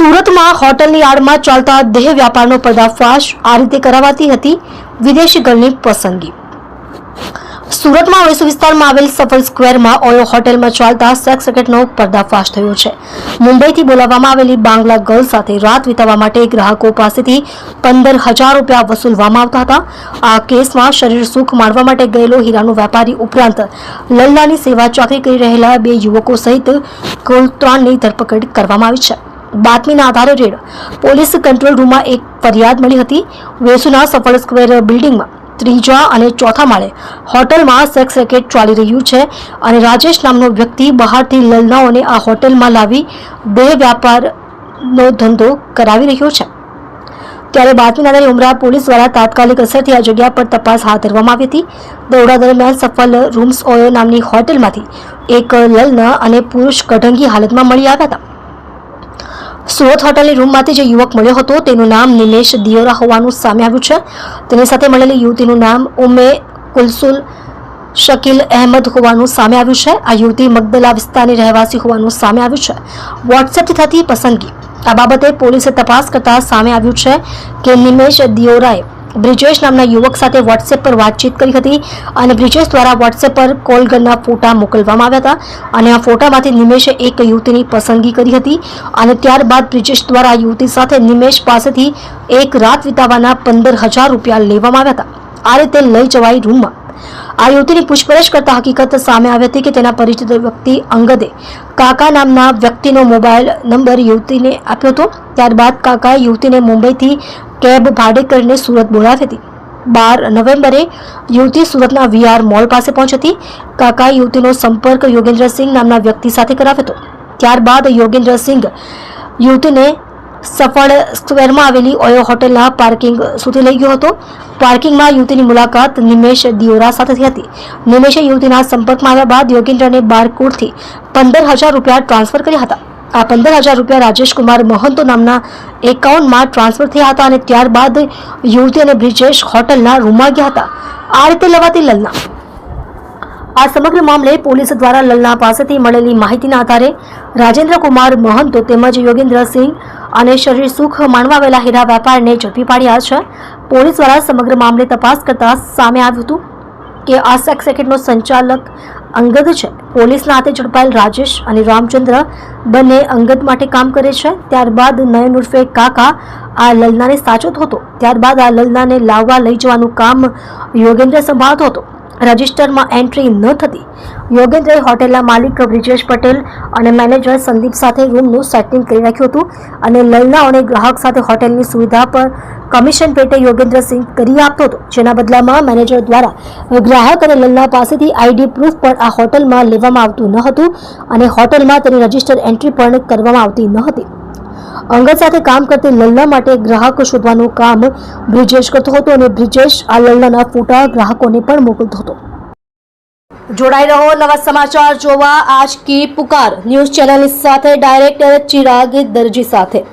સુરતમાં હોટલની આડમાં ચાલતા દેહ વ્યાપારનો પર્દાફાશ આ રીતે કરાવાતી હતી વિદેશી ગર્લની પસંદગી. સુરતમાં વેસુ વિસ્તારમાં આવેલ સફલ સ્ક્વેરમાં ઓયો હોટેલમાં ચાલતા સેક્સ રેકેટનો પર્દાફાશ થયો છે. મુંબઈથી બોલાવવામાં આવેલી બાંગ્લા ગર્લ સાથે રાત વિતાવવા માટે ગ્રાહકો પાસેથી પંદર હજાર રૂપિયા વસૂલવામાં આવતા હતા. આ કેસમાં શરીર સુખ માણવા માટે ગયેલો હીરાનો વેપારી ઉપરાંત લલ્લાની સેવા ચાકરી કરી રહેલા બે યુવકો સહિત કુલ ત્રણની ધરપકડ કરવામાં આવી છે. બાતમીના આધારે રેડ પોલીસ કંટ્રોલ રૂમમાં એક ફરિયાદ મળી હતી. વેસુના સફળ સ્ક્વેર બિલ્ડિંગમાં ત્રીજા અને ચોથા માળે હોટલમાં સેક્સ રેકેટ ચાલી રહ્યું છે અને રાજેશ નામનો વ્યક્તિ બહારથી લલનાઓને આ હોટલમાં લાવી દેહ વ્યાપારનો ધંધો કરાવી રહ્યો છે. ત્યારે બાતમીના ઉમરા પોલીસ દ્વારા તાત્કાલિક અસરથી આ જગ્યા પર તપાસ હાથ ધરવામાં આવી હતી. દોડા દરમિયાન સફળ રૂમ્સ ઓયો નામની હોટેલમાંથી એક લલના અને પુરુષ કઢંગી હાલતમાં મળી આવ્યા હતા. સુરત હોટલની રૂમમાંથી જે યુવક મળ્યો હતો, તેનું નામ નિલેશ દિયોરા હોવાનું સામે આવ્યું છે. તેની સાથે મળેલી યુવતીનું નામ ઉમે કુલસુલ શકીલ અહેમદ હોવાનું સામે આવ્યું છે. આ યુવતી મગદલા વિસ્તારની રહેવાસી હોવાનું સામે આવ્યું છે. વોટ્સએપથી થતી પસંદગી. આ બાબતે પોલીસે તપાસ કરતા સામે આવ્યું છે કે નિમેશ દિયોરાએ બ્રિજેશ નામના યુવક સાથે વોટ્સએપ પર વાતચીત કરી હતી અને બ્રિજેશ દ્વારા વોટ્સએપ પર કોલ ગનના ફોટા મોકલવામાં આવ્યા હતા અને આ ફોટામાંથી નિમેશે એક યુવતીની પસંદગી કરી હતી અને ત્યારબાદ બ્રિજેશ દ્વારા યુવતી સાથે નિમેશ પાસેથી એક રાત વિતાવવાના પંદર હજાર રૂપિયા લેવામાં આવ્યા હતા. આ રીતે લઈ જવાઈ રૂમમાં. આ યુવતીની પૂછપરછ કરતા હકીકત સામે આવી હતી કે તેના પરિચિત વ્યક્તિ અંગદે કાકા નામના વ્યક્તિનો મોબાઈલ નંબર યુવતીને આપ્યો હતો. ત્યારબાદ કાકાએ યુવતીને મુંબઈથી કેબ ભાડે કરીને સુરત બોલાવી હતી. બાર નવેમ્બરે યુવતી સુરતના વીઆર મોલ પાસે પહોંચી હતી. કાકા યુવતીનો સંપર્ક યોગેન્દ્રસિંહ નામના વ્યક્તિ સાથે કરાવ્યો હતો. ત્યારબાદ યોગેન્દ્રસિંહ યુવતીને સફળ સ્ક્વેરમાં આવેલી ઓયો હોટેલના પાર્કિંગ સુધી લઈ ગયો હતો. પાર્કિંગમાં યુવતીની મુલાકાત નિમેશ દિયોરા સાથે થઈ હતી. નિમેશે યુવતીના સંપર્કમાં આવ્યા બાદ યોગેન્દ્રને બારકોડથી પંદર હજાર રૂપિયા ટ્રાન્સફર કર્યા હતા. આ પંદર હજાર રૂપિયા રાજેશકુમાર મહંતો નામના એકાઉન્ટમાં ટ્રાન્સફર થયા હતા અને ત્યારબાદ યુવતી અને બ્રિજેશ હોટલના રૂમમાં ગયા હતા. આ રીતે લવાતી લલના. આ સમગ્ર મામલે પોલીસ દ્વારા લલના પાસેથી મળેલી માહિતીના આધારે રાજેન્દ્રકુમાર મહંતો તેમજ યોગેન્દ્રસિંહ અને શરીર સુખ માણવા આવેલા હીરા વેપારને ઝડપી પાડ્યા છે. પોલીસ દ્વારા સમગ્ર મામલે તપાસ કરતા સામે આવ્યું હતું કે આ સેક્સ રેકેટનો સંચાલક અંગદ છે. પોલીસના હાથે ઝડપાયેલ રાજેશ અને રામચંદ્ર બંને અંગત માટે કામ કરે છે. ત્યારબાદ નયન ઉર્ફે કાકા આ લલનાને સાચવતો હતો ત્યારબાદ આ લલનાને લાવવા લઈ જવાનું કામ યોગેન્દ્ર સંભાળતો હતો. રજિસ્ટરમાં એન્ટ્રી ન થતી. યોગેન્દ્રએ હોટેલના માલિક બ્રિજેશ પટેલ અને મેનેજર સંદીપ સાથે રૂમનું સેટિંગ કરી રાખ્યું હતું અને લલનાઓને ગ્રાહક સાથે હોટેલની સુવિધા પર કમિશન પેટે યોગેન્દ્રસિંહ કરી આપતો હતો. જેના બદલામાં મેનેજર દ્વારા ગ્રાહક અને લલના પાસેથી આઈડી પ્રૂફ પણ આ હોટલમાં લેવામાં આવતું ન હતું અને હોટલમાં તેની રજિસ્ટર એન્ટ્રી પણ કરવામાં આવતી ન હતી. અંગત સાથે કામ કરતી લલ્લા માટે ગ્રાહક શોધવાનું કામ બ્રિજેશ કરતો હતો અને બ્રિજેશ આ લલ્લાના ફોટા ગ્રાહકોને પણ મોકલતો હતો. જોડાઈ રહો, નવા સમાચાર જોવા. આજ કી પુકાર ન્યૂઝ ચેનલની સાથે ડાયરેક્ટર ચિરાગ દરજી સાથે.